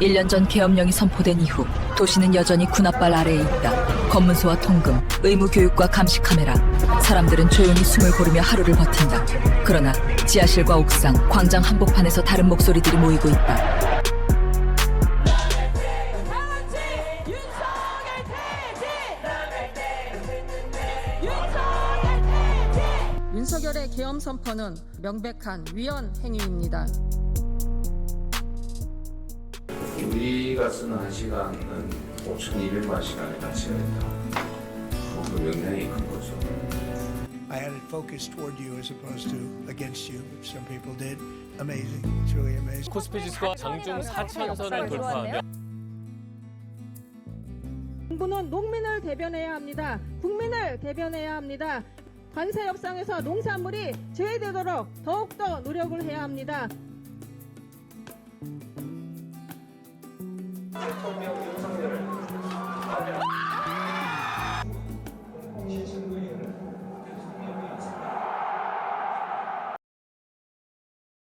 1년 전 계엄령이 선포된 이후 도시는 여전히 군합발 아래에 있다. 검문소와 통금, 의무 교육과 감시 카메라. 사람들은 조용히 숨을 고르며 하루를 버틴다. 그러나 지하실과 옥상, 광장 한복판에서 다른 목소리들이 모이고 있다. 윤석열의 계엄 선포는 명백한 위헌 행위입니다. 우리가 쓰는 한 시간은 5,200만 시간의 가치가 있다. 그 명량이 큰 거죠. I had it focused toward you as opposed to against you, which some people did. Amazing. It's really amazing. 코스피 지수가 장중 4천선을 돌파하며 정부는 농민을 대변해야 합니다. 국민을 대변해야 합니다. 관세 협상에서 농산물이 제외되도록 더욱더 노력을 해야 합니다. Você comeu